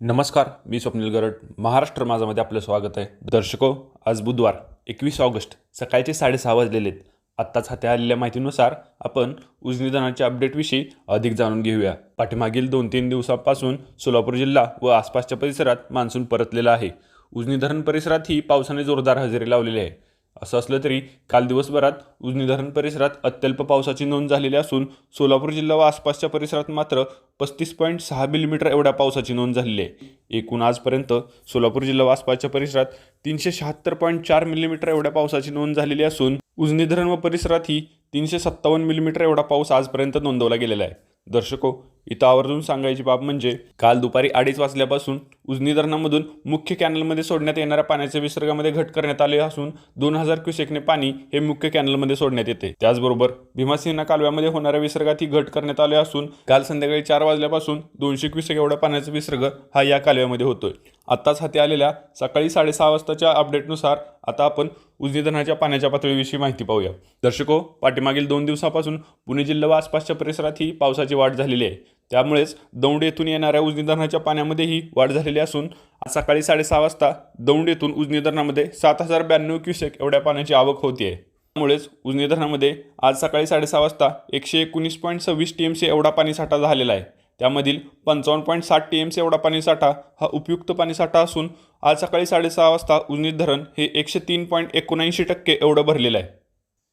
नमस्कार मी स्वप्नील गरड. महाराष्ट्र माझामध्ये आपलं स्वागत आहे. दर्शको आज बुधवार एकवीस ऑगस्ट सकाळचे साडेसहा वाजलेले आहेत आत्ताच हाती आलेल्या माहितीनुसार आपण उजनीदानाच्या अपडेटविषयी अधिक जाणून घेऊया. पाठीमागील दोन तीन दिवसापासून सोलापूर जिल्हा व आसपासच्या परिसरात मान्सून परतलेला आहे. उजनी धरण परिसरातही पावसाने जोरदार हजेरी लावलेली आहे. असं असलं तरी काल दिवसभरात उजनी धरण परिसरात अत्यल्प पावसाची नोंद झालेली असून सोलापूर जिल्हा व आसपासच्या परिसरात मात्र पस्तीस पॉईंट सहा मिलीमीटर एवढ्या पावसाची नोंद झालेली आहे. एकूण आजपर्यंत सोलापूर जिल्हा व आसपासच्या परिसरात तीनशे शहात्तर पॉईंट चार मिलीमीटर एवढ्या पावसाची नोंद झालेली असून उजनी धरण व परिसरातही तीनशे सत्तावन्न मिलीमीटर एवढा पाऊस आजपर्यंत नोंदवला गेलेला आहे. दर्शको इथं आवर्जून सांगायची बाब म्हणजे काल दुपारी अडीच वाजल्यापासून उजनी धरणामधून मुख्य कॅनलमध्ये सोडण्यात येणाऱ्या पाण्याच्या विसर्गामध्ये घट करण्यात आले असून दोन हजार क्युसेकने पाणी हे मुख्य कॅनलमध्ये सोडण्यात येते. त्याचबरोबर भीमासिंह कालव्यामध्ये होणाऱ्या विसर्गात ही घट करण्यात आले असून काल संध्याकाळी चार वाजल्यापासून दोनशे क्युसेक एवढा पाण्याचा विसर्ग हा या कालव्यामध्ये होतोय. आत्ताच हाती आलेल्या सकाळी साडेसहा वाजताच्या अपडेटनुसार आता आपण उजनी धरणाच्या पाण्याच्या पातळीविषयी माहिती पाहूया. दर्शको पाठीमागील दोन दिवसापासून पुणे जिल्हा व आसपासच्या परिसरातही पावसाची वाढ झालेली आहे. त्यामुळेच दौंड येथून येणाऱ्या उजनी धरणाच्या पाण्यामध्येही वाढ झालेली असून आज सकाळी साडेसहा वाजता दौंड येथून उजनी धरणामध्ये सात हजार ब्याण्णव क्युसेक एवढ्या पाण्याची आवक होतीये. त्यामुळेच उजनी धरणामध्ये आज सकाळी साडेसहा वाजता एकशे एकोणीस पॉईंट सव्वीस टी एम सी एवढा पाणीसाठा झालेला आहे. त्यामधील पंचावन्न पॉईंट साठ टी एम सी एवढा पाणीसाठा हा उपयुक्त पाणीसाठा असून आज सकाळी साडेसहा वाजता उजनी धरण हे एकशे तीन पॉईंट एकोणऐंशी टक्के एवढं भरलेलं आहे.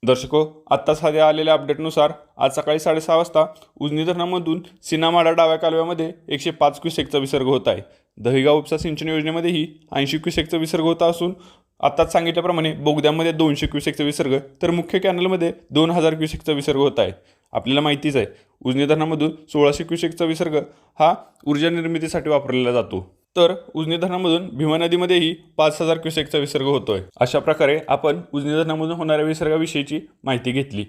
दर्शको आत्ता साध्या आलेल्या अपडेटनुसार आज सकाळी साडेसहा वाजता उजनी धरणामधून सिनामाडा डाव्या कालव्यामध्ये एकशे पाच क्युसेकचा विसर्ग होत आहे. दहिगाव उपसा सिंचन योजनेमध्येही ऐंशी क्युसेकचा विसर्ग होता असून आत्ताच सांगितल्याप्रमाणे बोगद्यामध्ये दोनशे क्युसेकचा विसर्ग तर मुख्य कॅनलमध्ये दोन हजार क्युसेकचा विसर्ग होत आहे. आपल्याला माहितीच आहे उजनी धरणामधून सोळाशे क्युसेकचा विसर्ग हा ऊर्जा निर्मितीसाठी वापरलेला जातो. तर उजनी धरणामधून भीमा नदीमध्येही पाच हजार क्युसेकचा विसर्ग होतोय. अशा प्रकारे आपण उजनी धरणामधून होणाऱ्या विसर्गाविषयीची माहिती घेतली.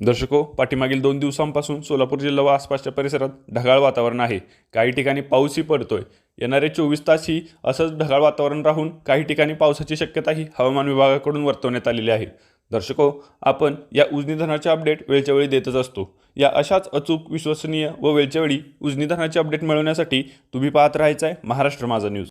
दर्शको पाठीमागील दोन दिवसांपासून सोलापूर जिल्हा व आसपासच्या परिसरात ढगाळ वातावरण आहे. काही ठिकाणी पाऊसही पडतोय. येणारे चोवीस तासही असंच ढगाळ वातावरण राहून काही ठिकाणी पावसाची शक्यताही हवामान विभागाकडून वर्तवण्यात आलेली आहे. दर्शको आपण या उजनीधरणाचे अपडेट वेळच्या वेळी देतच असतो. या अशाच अचूक विश्वसनीय व वेळच्या वेळी उजनीधरणाचे अपडेट मिळवण्यासाठी तुम्ही पाहत राहायचं आहे महाराष्ट्र माझा न्यूज